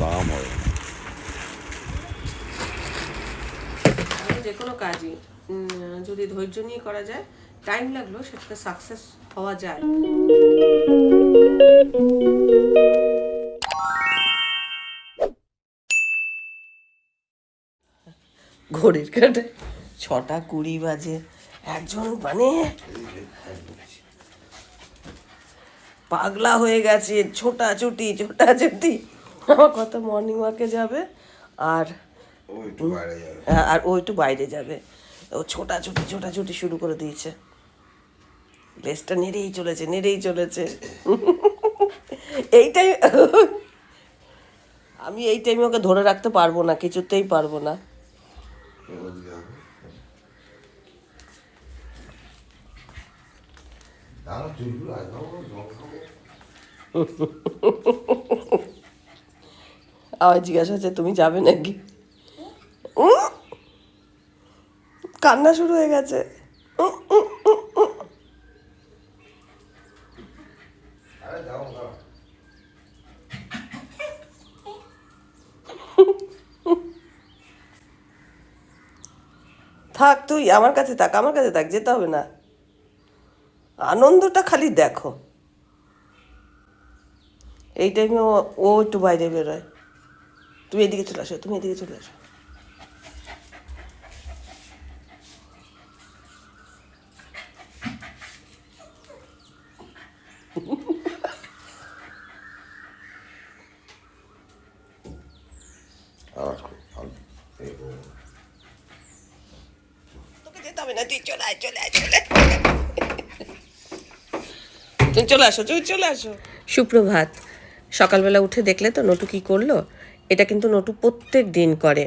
দাম না যে কোনো কাজই যদি ধৈর্য নিয়ে করা যায় টাইম সেটাতে সাকসেস হওয়া যায়। ঘড়ির কাটে, ছটা কুড়ি বাজে, একজন মানে পাগলা হয়ে গেছে, ছোটাছুটি ছোটাছুটি। আমার কত মর্নিং ওয়াকে যাবে আর আর ও একটু বাইরে যাবে। ও ছোটাছুটি ছোটাছুটি শুরু করে দিয়েছে। লেজটা নেড়েই চলেছে নেড়েই চলেছে। এইটাই আমি এই টাইমে ওকে ধরে রাখতে পারব না কিছুতেই পারব না। দাঁড়া চুলগুলো আবার জিজ্ঞাসা হচ্ছে, তুমি যাবে নাকি! কান্না শুরু হয়ে গেছে। থাক তুই, আমার কাছে থাক, আমার কাছে থাক, যেতে হবে না। আনন্দটা খালি দেখো। এই টাইমে ও একটু বাইরে বেরোয়। তুমি এদিকে চলে আসো তুমি এদিকে চলে আসো। চলে আয় চলে আয় চলে তুমি চলে আসো তুমি চলে আসো। সুপ্রভাত সকালবেলা উঠে দেখলে তো নটু কি করল? এটা কিন্তু নটু প্রত্যেক দিন করে।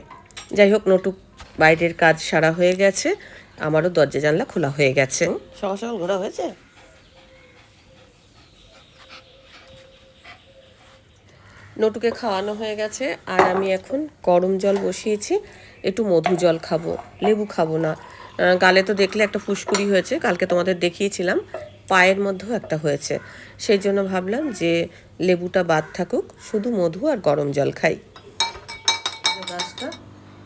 যাই হোক নটু বাইরের কাজ সারা হয়ে গেছে। আমারও দরজা জানলা খোলা হয়ে গেছে। সকাল সকাল ঘোরা হয়েছে? নটুকে খাওয়ানো হয়ে গেছে আর আমি এখন গরম জল বসিয়েছি। একটু মধু জল খাব লেবু খাব না। গালে তো দেখলে একটা ফুসকুড়ি হয়েছে কালকে তোমাদের দেখিয়েছিলাম। পায়ের মধ্যেও একটা হয়েছে। সেই জন্য ভাবলাম যে লেবুটা বাদ থাকুক শুধু মধু আর গরম জল খাই। এই গাছটা,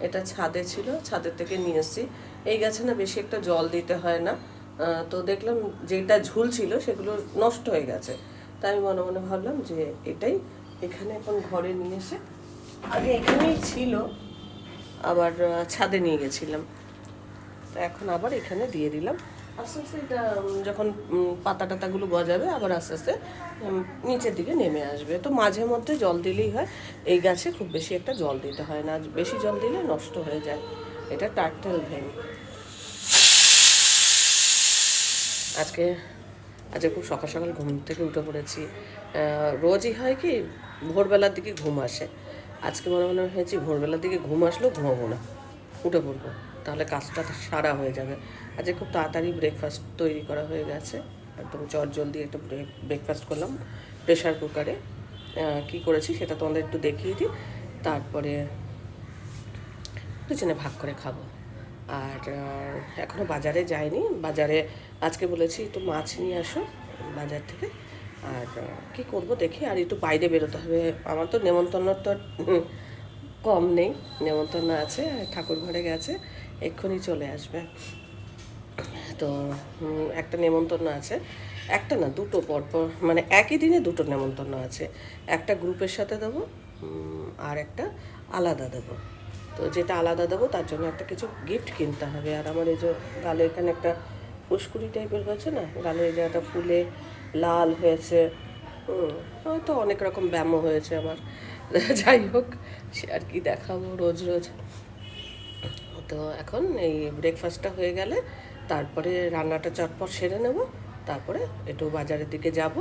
এটা ছাদে ছিল, ছাদের থেকে নিয়ে এসেছি। এই গাছে না বেশি একটা জল দিতে হয় না। তো দেখলাম যেটা ঝুল ছিল সেগুলো নষ্ট হয়ে গেছে। তাই আমি মনে মনে ভাবলাম যে এটাই এখানে এখন ঘরে নিয়ে এসে আগে এখানেই ছিল, আবার ছাদে নিয়ে গেছিলাম। তো এখন আবার এখানে দিয়ে দিলাম। আস্তে আস্তে যখন পাতা টাতাগুলো গজাবে, আবার আস্তে আস্তে নিচের দিকে নেমে আসবে। তো মাঝে মধ্যে জল দিলেই হয়। এই গাছে খুব বেশি একটা জল দিতে হয় না। বেশি জল দিলে নষ্ট হয়ে যায়। এটা টার্টেল ভেন আজকে আজকে খুব সকাল সকাল ঘুম থেকে উঠে পড়েছি। রোজই হয় কি, ভোরবেলার দিকে ঘুম আসে। আজকে মনে মনে হয়েছি, ভোরবেলার দিকে ঘুম আসলেও ঘুমাবো না। উঠে পড়ব। তাহলে কাজটা সারা হয়ে যাবে। আজকে খুব তাড়াতাড়ি ব্রেকফাস্ট তৈরি করা হয়ে গেছে। একদম চট জলদি একটা ব্রেকফাস্ট করলাম প্রেশার কুকারে কি করেছি সেটা তোমাদের একটু দেখিয়ে দিই। তারপরে দুজনে ভাগ করে খাব। আর আহ, এখনও বাজারে যাইনি। বাজারে আজকে বলেছি একটু মাছ নিয়ে আসো বাজার থেকে। আর কি করব দেখি আর একটু বাইরে বেরোতে হবে। আমার তো নেমন্তন্ন তো কম নেই। নেমন্তন্ন আছে ঠাকুর ঘরে গেছে। এক্ষুনি চলে আসবে। তো একটা নেমন্তন্ন আছে। একটা না, দুটো পরপর মানে একই দিনে দুটো নেমন্তন্ন আছে। একটা গ্রুপের সাথে দেবো আর একটা আলাদা দেবো। তো যেটা আলাদা দেবো, তার জন্য একটা কিছু গিফট কিনতে হবে। আর আমার এই যে গালে এখানে একটা ফুসকুড়ি টাইপের হয়েছে না, গালে এই জায়গাটা ফুলে লাল হয়েছে হয়তো অনেক রকম ব্যায়ামও হয়েছে আমার। যাই হোক, সে আর কি দেখাবো রোজ রোজ। তো এখন এই ব্রেকফাস্টটা হয়ে গেলে তারপরে রান্নাটা চটপট সেরে নেব। তারপরে একটু বাজারের দিকে যাব।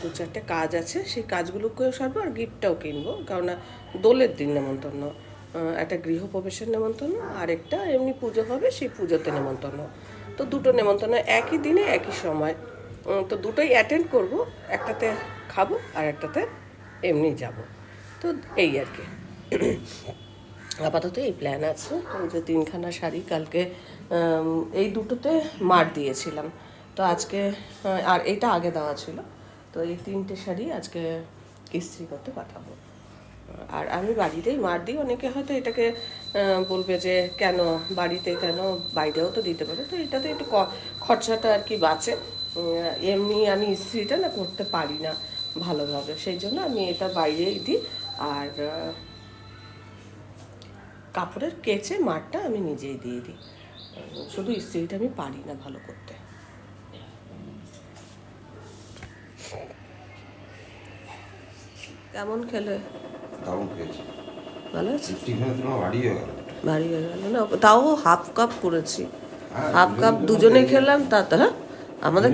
দু চারটে কাজ আছে, সেই কাজগুলোকেও সারবো আর গিফটটাও কিনবো। কারণ দোলের দিন নেমন্তন্ন। একটা গৃহপ্রবেশের নেমন্তন্ন আর একটা এমনি পুজো হবে, সেই পুজোতে নেমন্তন্ন। তো দুটো নেমন্তন্ন একই দিনে, একই সময়। তো দুটোই অ্যাটেন্ড করব, একটাতে খাব আর একটাতে এমনি যাব। তো এই আর কি। আপাতত এই প্ল্যান আছে। যে তিনখানা শাড়ি কালকে এই দুটোতে মার দিয়েছিলাম। তো আজকে আর এইটা আগে দেওয়া ছিল। তো এই তিনটে শাড়ি আজকে ইস্ত্রি করতে পাঠাবো। আর আমি বাড়িতেই মার দিই। অনেকে হয়তো এটাকে বলবে যে, কেন? বাড়িতে কেন? বাইরেও তো দিতে পারে। তো এটাতে একটু খরচাটা আর কি বাঁচে। এমনি আমি ইস্ত্রিটা না করতে পারি না ভালোভাবে। সেই জন্য আমি এটা বাইরেই দিই। আর কাপড়ের কেচে মারটা আমি নিজেই দিয়ে দিই। শুধু ইস্ত্রিটা আমি পারি না ভালো করতে। কেমন খেলে? দারুণ খেয়েছি ভালো আছে? হয়ে গেল ভারী হয়ে গেল। না তাও হাফ কাপ করেছি। হ্যাঁ, হাফ কাপ দুজনে খেলাম তা তো হ্যাঁ? আমাদের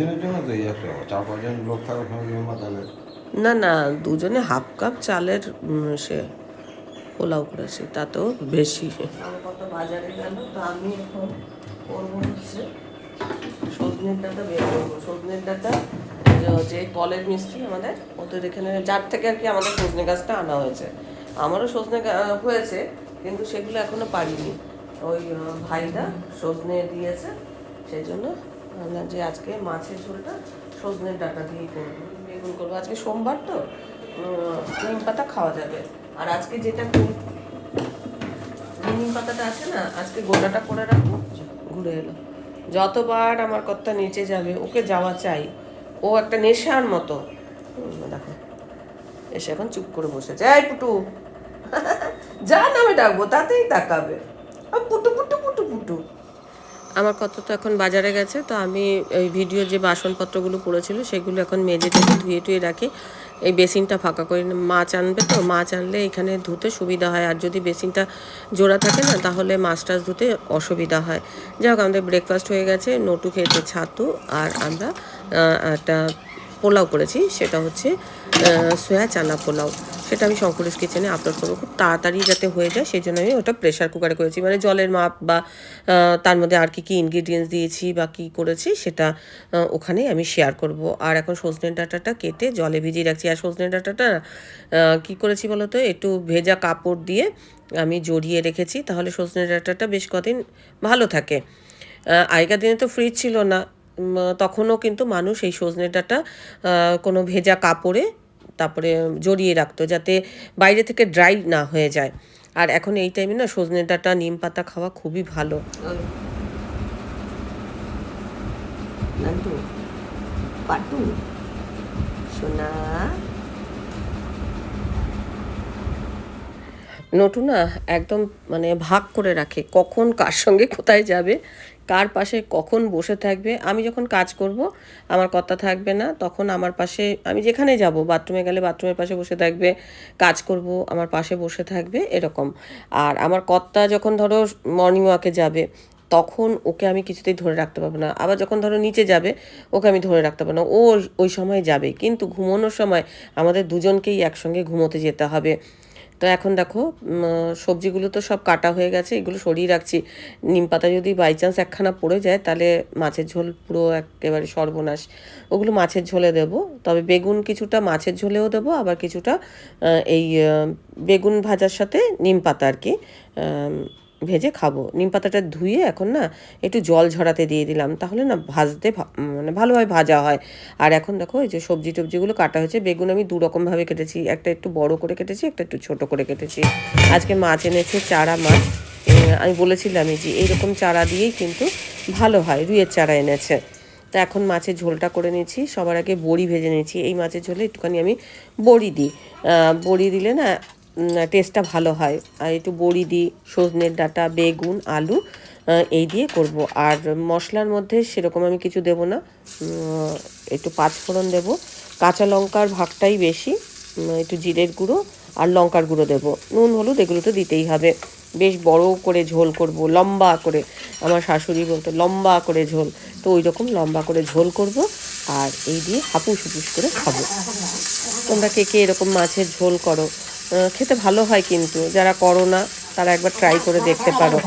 না না দুজনে হাফ কাপ চালের সে পোলাও করেছি তাতেও বেশি। কত বাজারে গেল, তো আমি এখন করব হচ্ছে সজনের ডাটা বের করব। সজনের ডাটা যে- কলের মিস্ত্রি আমাদের ওদের এখানে যার থেকে আর কি আমাদের সজনে গাছটা আনা হয়েছে। আমারও সজনে হয়েছে, কিন্তু সেগুলো এখনও পারিনি। ওই ভাইরা সজনে দিয়েছে, সেই জন্য ভাবলাম যে আজকে মাছের ঝোলটা সজনের ডাটা দিয়ে করব। বেগুন করব। আজকে সোমবার তো নিম পাতা খাওয়া যাবে। আর আজকে যেটা নিম পাতাটা আছে না? আজকে গোটাটা করে রাখব? ঘুরে এলো। যতবার আমার কর্তা নিচে যাবে, ওকে যাওয়া চাই। ও একটা নেশার মতো। দেখো। এসে এখন চুপ করে বসেছে। এই পুটু! যা নামে ডাকবো, তাতেই তাকাবে। পুটু পুটু পুটু পুটু। আমার কত তো এখন বাজারে গেছে, তো আমি এই ভিডিও যে বাসনপত্রগুলো পড়েছিল, সেগুলো এখন মেজে টেজে ধুয়ে টুয়ে রাখি। এই বেসিনটা ফাঁকা করে মাছ আনবে তো, মাছ আনলে এখানে ধুতে সুবিধা হয়। আর যদি বেসিনটা জোড়া থাকে না, তাহলে মাছ টাছ ধুতে অসুবিধা হয়। যাই হোক, আমাদের ব্রেকফাস্ট হয়ে গেছে। নটু খেয়েছে ছাতু, আর আমরা একটা পোলাও করেছি, সেটা হচ্ছে সয়া চানা পোলাও। সেটা আমি শঙ্করেশ কিচেনে আপলোড করব। খুব তাড়াতাড়ি যাতে হয়ে যায়, সেই জন্য আমি ওটা প্রেশার কুকারে করেছি। মানে জলের মাপ বা তার মধ্যে আর কি কী ইনগ্রিডিয়েন্টস দিয়েছি বা কী করেছি, সেটা ওখানেই আমি শেয়ার করব। আর এখন সজনে ডাঁটাটা কেটে জলে ভিজিয়ে রাখছি। আর সজনে ডাঁটাটা কী করেছি বলো তো একটু ভেজা কাপড় দিয়ে আমি জড়িয়ে রেখেছি, তাহলে সজনে ডাঁটাটা বেশ কদিন ভালো থাকে। আগেকার দিনে তো ফ্রিজ ছিল না। তখনও কিন্তু মানুষ এই সজনে ডাঁটা কোনো ভেজা কাপড়ে তারপরে জড়িয়ে রাখতো যাতে বাইরে থেকে ড্রাই না হয়ে যায়। আর এখন এই টাইমে না সজনে ডাঁটা নিম পাতা খাওয়া খুবই ভালো। পাটু সোনা। নটু না একদম মানে ভাগ করে রাখে কখন কার সঙ্গে কোথায় যাবে কার পাশে কখন বসে থাকবে, আমি যখন কাজ করব, আমার কথা থাকবে না, তখন আমার পাশে, আমি যেখানে যাব, বাথরুমে গেলে বাথরুমের পাশে বসে থাকবে, কাজ করব, আমার পাশে বসে থাকবে, এরকম। আর আমার কর্তা যখন ধরো মর্নিং ওয়াকে যাবে, তখন ওকে আমি কিছুতেই ধরে রাখতে পারব না। আবার যখন ধরো নিচে যাবে, ওকে আমি ধরে রাখতে পারব না। ও ওই সময় যাবে, কিন্তু ঘুমানোর সময় আমাদের দুজনকেই একসঙ্গে ঘুমোতে যেতে হবে। তো এখন দেখো সবজিগুলো তো সব কাটা হয়ে গেছে, এগুলো সরিয়ে রাখছি। নিম পাতা যদি বাই চান্স একখানা পড়ে যায়, তাহলে মাছের ঝোল পুরো একেবারে সর্বনাশ। ওগুলো মাছের ঝোলে দেব, তবে বেগুন কিছুটা মাছের ঝোলেও দেব, আবার কিছুটা এই বেগুন ভাজার সাথে নিম পাতা আর কি। ভেজে খাব। নিম পাতাটা ধুয়ে এখন না একটু জল ঝরাতে দিয়ে দিলাম। তাহলে না ভাজতে মানে ভালোভাবে ভাজা হয়। আর এখন দেখো এই যে সবজি টবজিগুলো কাটা হয়েছে। বেগুন আমি দু রকমভাবে কেটেছি। একটা একটু বড় করে কেটেছি, একটা একটু ছোট করে কেটেছি। আজকে মাছ এনেছে চারা মাছ। আমি বলেছিলামই যে এইরকম চারা দিয়েই কিন্তু ভালো হয়। রুইয়ের চারা এনেছে। তা এখন মাছের ঝোলটা করে নিয়েছি। সবার আগে বড়ি ভেজে নিয়েছি। এই মাছের ঝোলে একটুখানি আমি বড়ি দিই। বড়ি দিলে না টেস্টটা ভালো হয়। আর একটু বড়ি দিই, সজনের ডাঁটা, বেগুন, আলু এই দিয়ে করব। আর মশলার মধ্যে সেরকম আমি কিছু দেব না। একটু পাঁচফোড়ন দেব। কাঁচা লঙ্কার ভাগটাই বেশি। একটু জিরের গুঁড়ো আর লঙ্কার গুঁড়ো দেব। নুন, হলুদ এগুলো তো দিতেই হবে। বেশ বড় করে ঝোল করব, লম্বা করে। আমার শাশুড়ি বলতো, লম্বা করে ঝোল। তো ওই রকম লম্বা করে ঝোল করব আর এই দিয়ে হাপুস হুপুস করে খাব। তোমরা কে কে এরকম মাছের ঝোল করো? খেতে ভালো হয় কিন্তু। যারা করো না, তারা একবার ট্রাই করে দেখতে পারো।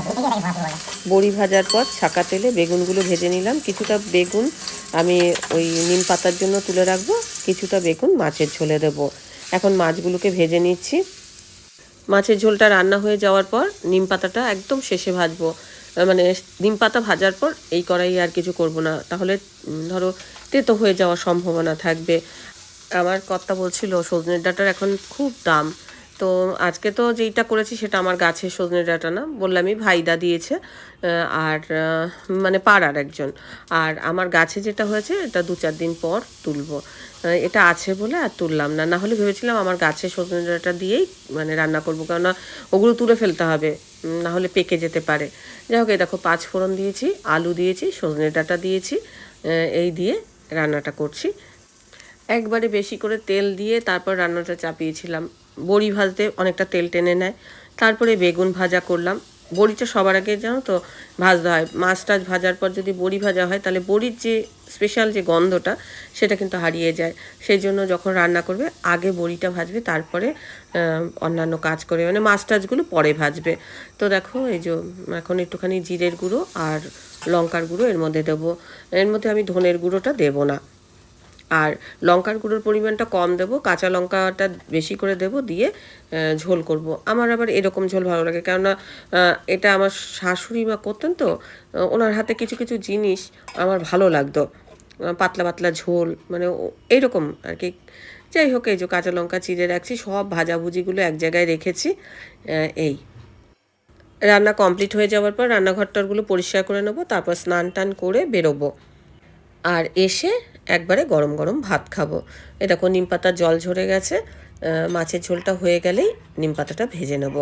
বড়ি ভাজার পর ছাকা তেলে বেগুনগুলো ভেজে নিলাম। কিছুটা বেগুন আমি ওই নিম পাতার জন্য তুলে রাখব। কিছুটা বেগুন মাছের ঝোলে দেবো। এখন মাছগুলোকে ভেজে নিচ্ছি। মাছের ঝোলটা রান্না হয়ে যাওয়ার পর নিম পাতাটা একদম শেষে ভাজবো। মানে নিম পাতা ভাজার পর এই কড়াই আর কিছু করব না। তাহলে ধরো তেতো হয়ে যাওয়ার সম্ভাবনা থাকবে। আমার কর্তা বলছিল সজনের ডাঁটার এখন খুব দাম। তো আজকে তো যেইটা করেছি সেটা আমার গাছের সজনে ডাটা না, বললামই ভাইদা দিয়েছে আর মানে পাড়ার একজন। আর আমার গাছে যেটা হয়েছে, এটা দু চার দিন পর তুলবো। এটা আছে বলে আর তুললাম না। না হলে ভেবেছিলাম আমার গাছের সজনে ডাঁটা দিয়েই মানে রান্না করব, কেননা ওগুলো তুলে ফেলতে হবে না হলে পেকে যেতে পারে। যাই হোক, এই দেখো পাঁচ ফোড়ন দিয়েছি, আলু দিয়েছি, সজনে ডাটা দিয়েছি এই দিয়ে রান্নাটা করছি। একবারে বেশি করে তেল দিয়ে তারপর রান্নাটা চাপিয়েছিলাম। বড়ি ভাজতে অনেকটা তেল টেনে নেয়। তারপরে বেগুন ভাজা করলাম। বড়িটা সবার আগে জানো তো ভাজতে হয়। মাছ টাছ ভাজার পর যদি বড়ি ভাজা হয়, তাহলে বড়ির যে স্পেশাল যে গন্ধটা, সেটা কিন্তু হারিয়ে যায়। সেই জন্য যখন রান্না করবে, আগে বড়িটা ভাজবে, তারপরে অন্যান্য কাজ করে মানে মাছ টাছগুলো পরে ভাজবে। তো দেখো, এই যে এখন একটুখানি জিরের গুঁড়ো আর লঙ্কার গুঁড়ো এর মধ্যে দেবো। এর মধ্যে আমি ধনের গুঁড়োটা দেবো না। আর লঙ্কার গুঁড়োর পরিমাণটা কম দেবো, কাঁচা লঙ্কাটা বেশি করে দেবো, দিয়ে ঝোল করব। আমার আবার এরকম ঝোল ভালো লাগে, কেননা এটা আমার শাশুড়ি মা করতেন তো ওনার হাতে কিছু কিছু জিনিস আমার ভালো লাগতো। পাতলা পাতলা ঝোল মানে এইরকম আর কি। যাই হোক, এই যে কাঁচা লঙ্কা, চিড়ে রাখছি, সব ভাজাভুজিগুলো এক জায়গায় রেখেছি এই। রান্না কমপ্লিট হয়ে যাওয়ার পর রান্নাঘরটারগুলো পরিষ্কার করে নেব, তারপর স্নান টান করে বেরোবো। আর এসে একবারে গরম গরম ভাত খাব। এ দেখো নিম পাতার জল ঝরে গেছে মাছের ঝোলটা হয়ে গেলেই নিম পাতাটা ভেজে নেব।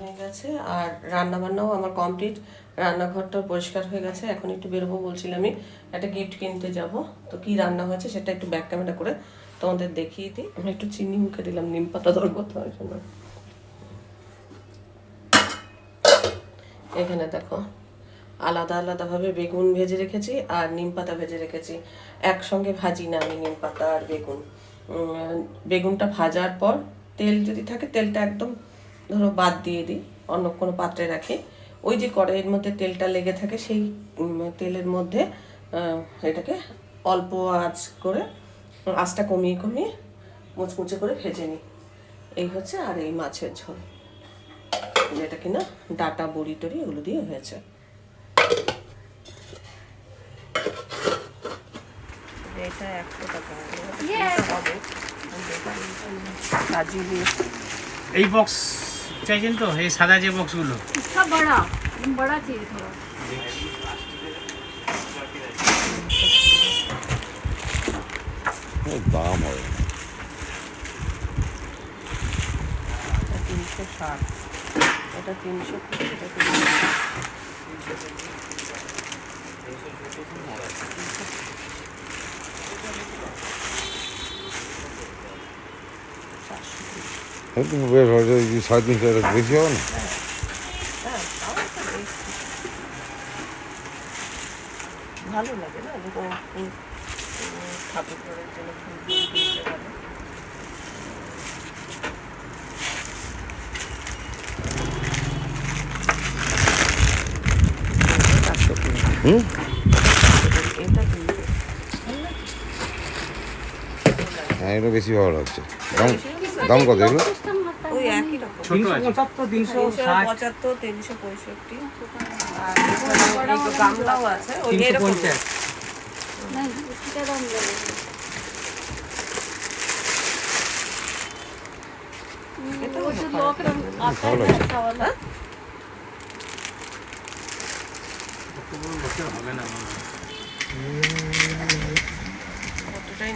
হয়ে গেছে, আর রান্না বান্নাও আমার কমপ্লিট। রান্নাঘরটা পরিষ্কার হয়ে গেছে, এখন একটু বেরোবো বলছিলাম আমি। একটা গিফট কিনতে যাব। তো কি রান্না হয়েছে সেটা একটু ব্যাক ক্যামেরা করে তোমাদের দেখিয়ে দিই। আমি একটু চিনি মুখে দিলাম, নিম পাতা ধরবো তো ওই জন্য। এখানে দেখো, আলাদা আলাদাভাবে বেগুন ভেজে রেখেছি আর নিম পাতা ভেজে রেখেছি। একসঙ্গে ভাজি না আমি নিম পাতা আর বেগুন। বেগুনটা ভাজার পর তেল যদি থাকে, তেলটা একদম ধরো বাদ দিয়ে দিই, অন্য কোনো পাত্রে রাখি। ওই যে কড়াইয়ের মধ্যে তেলটা লেগে থাকে, সেই তেলের মধ্যে এটাকে অল্প আঁচ করে, আঁচটা কমিয়ে কমিয়ে মুচমুচে করে ভেজে নিই। এই হচ্ছে আর এই মাছের ঝোল। যেটা কিনা ডাটা, বড়ি টড়ি এগুলো দিয়ে হয়েছে। এটা একশো টাকা। হবে এই বক্স চাইছেন তো? এই সাদা যে বক্সগুলো বড় বড় চেয়ে থোড়া তিনশো ষাট। এটা তিনশো এটা তিনশো তুমি বের হয় সাড়ে তিনশো টাকা বেশি হবে না ভালো লাগে না ঠাকুর ঘরের জন্য হুম হ্যাঁ এটা বেশি ভালো লাগছে দাম দাম কত এগুলো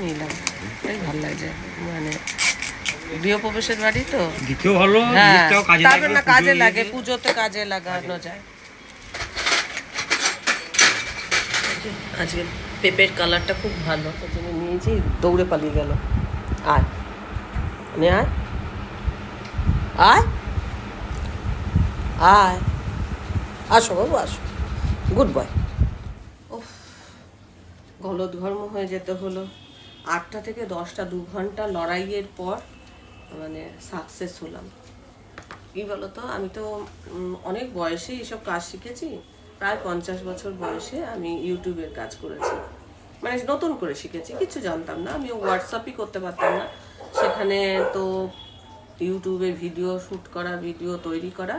নিলাম ভালো লাগছে মানে গৃহপ্রবেশের বাড়ি তো? দিতেও ভালো হ্যাঁ তারপর না কাজে লাগে পুজোতে কাজে লাগানো যায়। আজকে পেঁপের কালারটা খুব ভালো। ওই জন্য নিয়েছি দৌড়ে পালিয়ে গেল। আয়। আয়। আয়। আয়। আসো বাবু আসো। Good boy. ওফ গলদ ঘর্ম হয়ে যেতে হলো। আটটা থেকে দশটা দু ঘণ্টা লড়াইয়ের পর মানে সাকসেস হলাম। কী বলতো? আমি তো অনেক বয়সে এসব কাজ শিখেছি। প্রায় পঞ্চাশ বছর বয়সে আমি ইউটিউবের কাজ করেছি। মানে নতুন করে শিখেছি কিছু জানতাম না। আমি হোয়াটসঅ্যাপই করতে পারতাম না। সেখানে তো ইউটিউবে ভিডিও শ্যুট করা ভিডিও তৈরি করা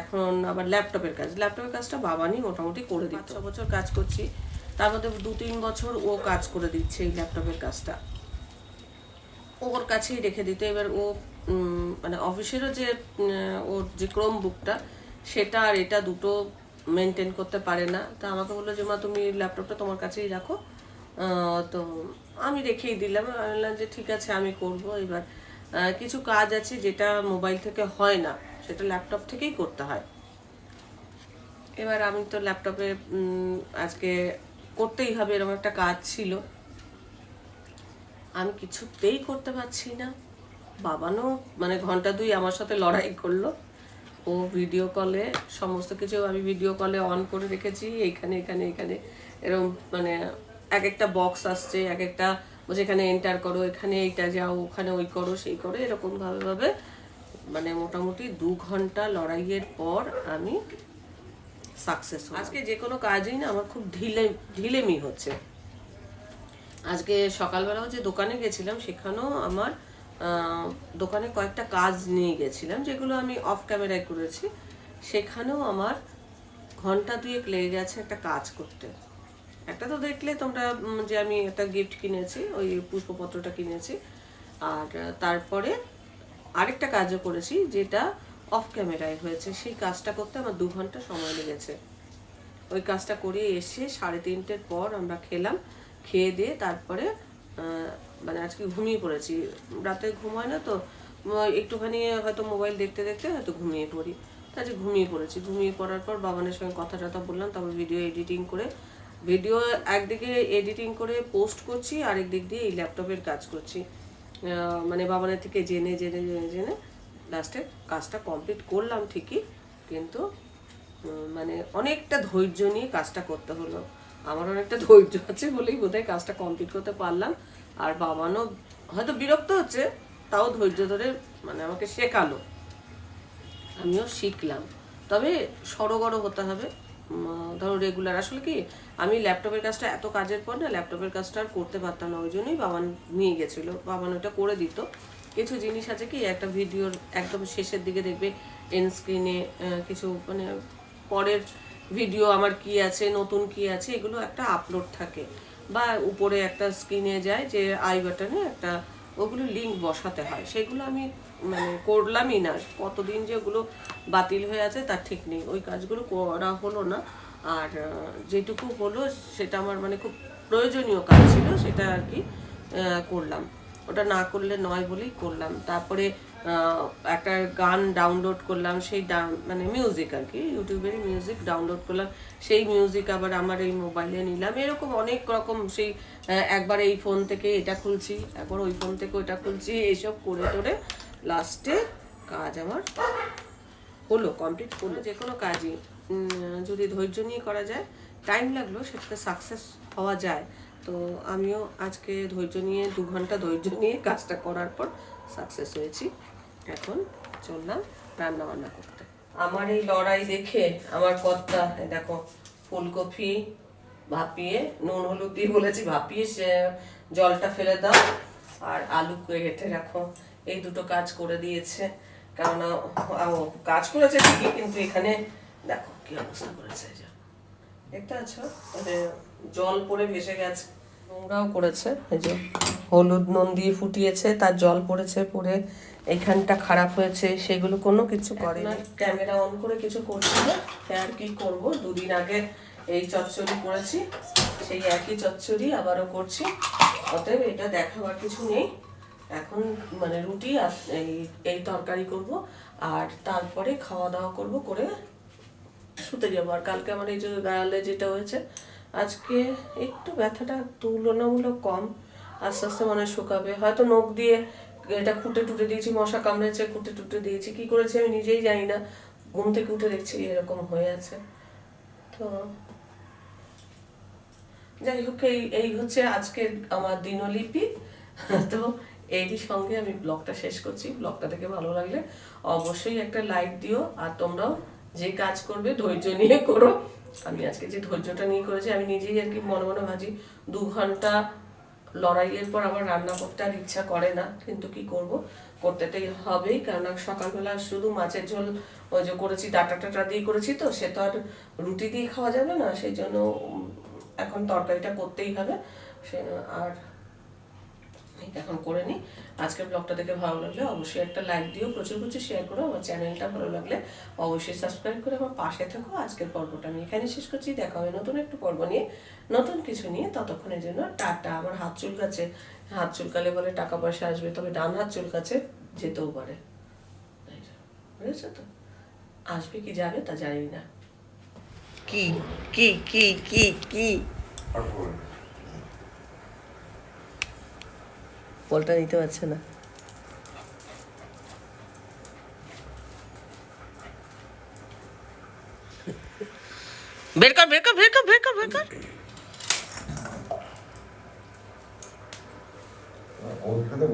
এখন আবার ল্যাপটপের কাজ। ল্যাপটপের কাজটা বাবানি মোটামুটি করে দিত। ছ বছর কাজ করছি। তার মধ্যে দু তিন বছর ও কাজ করে দিচ্ছে এই ল্যাপটপের কাজটা। ওর কাছেই রেখে দিতে। এবার ও মানে অফিসেরও যে ওর যে ক্রোম বুকটা সেটা আর এটা দুটো মেনটেন করতে পারে না। তা আমাকে বলল যে মা তুমি ল্যাপটপটা তোমার কাছেই রাখো। তো আমি রেখেই দিলাম। আমি বললাম যে, ঠিক আছে, আমি করব। এবার কিছু কাজ আছে যেটা মোবাইল থেকে হয় না, সেটা ল্যাপটপ থেকেই করতে হয়। এবার আমি তো ল্যাপটপে আজকে করতেই হবে, এরকম একটা কাজ ছিল। আমি কিছুতেই করতে পারছি না। বাবানও মানে ঘণ্টা দুই আমার সাথে লড়াই করল। ও ভিডিও কলে সমস্ত কিছু আমি ভিডিও কলে অন করে রেখেছি, এইখানে, এখানে এখানে। এরকম মানে এক একটা বক্স আসছে, এক একটা বলছে এখানে এন্টার করো, এখানে এইটা যাও, ওখানে ওই করো, সেই করো এরকম ভাবে ভাবে মানে মোটামুটি দু ঘণ্টা লড়াইয়ের পর আমি সাকসেস আজকে যে কোনো কাজই না আমার খুব ঢিলে, ঢিলেমি হচ্ছে। আজকে সকালবেলাও যে দোকানে গেছিলাম, সেখানেও আমার দোকানে কয়েকটা কাজ নিয়ে গেছিলাম, যেগুলো আমি অফ ক্যামেরায় করেছি। সেখানেও আমার ঘণ্টা দুয়েক লেগে গেছে একটা কাজ করতে। একটা তো দেখলে তোমরা যে আমি একটা গিফট কিনেছি, ওই পুষ্পপত্রটা কিনেছি। আর তারপরে আরেকটা কাজও করেছি, যেটা অফ ক্যামেরায় হয়েছে। সেই কাজটা করতে আমার দু ঘণ্টা সময় লেগেছে। ওই কাজটা করে এসে সাড়ে তিনটের পর আমরা খেলাম। খেয়ে দিয়ে তারপরে মানে আজকে ঘুমিয়ে পড়েছি। রাতে ঘুমায় না তো একটুখানি হয়তো মোবাইল দেখতে দেখতে হয়তো ঘুমিয়ে পড়ি। আজকে ঘুমিয়ে পড়েছি। ঘুমিয়ে পড়ার পর বাবানের সঙ্গে কথা টথা বললাম, তারপর ভিডিও এডিটিং করে ভিডিও একদিকে এডিটিং করে পোস্ট করছি আরেক দিক দিয়ে এই ল্যাপটপের কাজ করছি। মানে বাবানের থেকে জেনে জেনে জেনে জেনে লাস্টে কাজটা কমপ্লিট করলাম ঠিকই, কিন্তু মানে অনেকটা ধৈর্য নিয়ে কাজটা করতে হলো। আমার অনেকটা ধৈর্য আছে বলেই বোধহয় কাজটা কমপ্লিট করতে পারলাম। আর বাবানও হয়তো বিরক্ত হচ্ছে, তাও ধৈর্য ধরে মানে আমাকে শেখালো। আমিও শিখলাম। তবে সড়গড় হতে হবে। ধরো রেগুলার আসলে কি, আমি ল্যাপটপের কাজটা এত কাজের পর না ল্যাপটপের কাজটা আর করতে পারতাম না, ওই জন্যই বাবান নিয়ে গেছিল। বাবান ওটা করে দিত। কিছু জিনিস আছে কি, একটা ভিডিওর একদম শেষের দিকে দেখবে এন স্ক্রিনে কিছু মানে পরের ভিডিও আমার কি আছে, নতুন কি আছে, এগুলো একটা আপলোড থাকে। বা উপরে একটা স্ক্রিনে যায় যে আই বাটনে একটা, ওগুলো লিঙ্ক বসাতে হয়। সেগুলো আমি মানে করলামই না। কতদিন যে ওগুলো বাতিল হয়ে আছে, তার ঠিক নেই। ওই কাজগুলো করা হলো না। আর যেটুকু হলো, সেটা আমার মানে খুব প্রয়োজনীয় কাজ ছিল, সেটা আর কি করলাম। ওটা না করলে নয় বলেই করলাম। তারপরে একটা গান ডাউনলোড করলাম, সেই মানে মিউজিক আর কি ইউটিউবেরই মিউজিক ডাউনলোড করলাম, সেই মিউজিক আবার আমার এই মোবাইলে নিলাম। এরকম অনেক রকম সেই একবার এই ফোন থেকে এটা খুলছি, একবার ওই ফোন থেকে ওটা খুলছি, এইসব করে টোরে লাস্টে কাজ আমার হলো কমপ্লিট করল যে কোনো কাজই যদি ধৈর্য নিয়ে করা যায় টাইম লাগল সেটাতে সাকসেস হওয়া যায়। তো আমিও আজকে ধৈর্য নিয়ে, দু ঘণ্টা ধৈর্য নিয়ে কাজটা করার পর সাকসেস হয়েছি। এখন চললাম রান্না বান্না করতে। আমার এই লড়াই দেখে আমার কর্তা দেখো, ফুলকপি ভাপিয়ে, নুন, হলুদ দিয়ে বলেছি, ভাপিয়ে সে জলটা ফেলে দাও আর আলু কেটে রাখো। এই দুটো কাজ করে দিয়েছে। ও কাজ করেছে ঠিকই, কিন্তু এখানে দেখো কি অবস্থা করেছে। দেখতে পাচ্ছ? মানে জল পড়ে ভেসে গেছে। নোংরাও করেছে এই যে হলুদ নুন দিয়ে ফুটিয়েছে তার জল পড়েছে পড়ে এইখানটা খারাপ হয়েছে সেগুলো কোনো কিছু করে ক্যামেরা অন করে কিছু করছি না আর কি করব? দুদিন আগে এই চচ্চড়ি করেছি সেই একই চচ্চড়ি আবারও করছি অতএব এটা দেখাবার কিছু নেই। এখন মানে রুটি আর এই এই তরকারি করব আর তারপরে খাওয়া দাওয়া করব করে শুতে যাব। আর কালকে আমার এই যে গায়ালে যেটা হয়েছে আজকে একটু ব্যথাটা তুলনামূলক কম। আস্তে আস্তে মনে শুকাবে। হয়তো নখ দিয়ে এটা খুঁটে টুটে দিয়েছি, মশা কামড়েছে, খুঁটে টুটে দিয়েছি। কি করেছি আমি নিজেই জানি না। ঘুম থেকে উঠে দেখছি এরকম হয়ে আছে। তো যাই হোক, এই এই হচ্ছে আজকে আমার দিনলিপি। তো এরই সঙ্গে আমি ব্লগটা শেষ করছি। ব্লগটা দেখে ভালো লাগলে অবশ্যই একটা লাইক দিও। আর তোমরাও যে কাজ করবে ধৈর্য নিয়ে করো। আমি আজকে যে ধৈর্যটা নিয়ে করেছি, আমি নিজেই আর কি মনে মনে ভাজি দু ঘণ্টা লড়াইয়ের পর আমার রান্না করতে আর ইচ্ছা করে না, কিন্তু কি করব? করতেটাই হবেই, কারণ সকালবেলা শুধু মাছের ঝোল ওই যে করেছি, ডাটা টাটা দিয়ে করেছি তো, সে তো আর রুটি দিয়ে খাওয়া যাবে না, সেই জন্য এখন তরকারিটা করতেই হবে। সে, আর এখন করে নিই আজকের ব্লগটা দেখে ভালো লাগলে অবশ্যই একটা লাইক দিও প্রচুর প্রচুর শেয়ার করো। আমার চ্যানেলটা ভালো লাগলে অবশ্যই সাবস্ক্রাইব করে আমার পাশে থাকো। আজকের পর্বটা আমি এখানে শেষ করছি। দেখা হবে নতুন একটু পর্ব নিয়ে নতুন কিছু নিয়ে ততক্ষণের জন্য টাটা। আমার হাত চুলকাচ্ছে। হাত চুলকালে বলে টাকা পয়সা আসবে তবে ডান হাত চুলকাচ্ছে যেতেও পারে। বুঝেছ তো? আসবে কি যাবে তা জানি না কি কি কি কি? কি বলটা নিতে পারছে না। বের কর বের কর বের কর বের কর বের কর। ওইখানে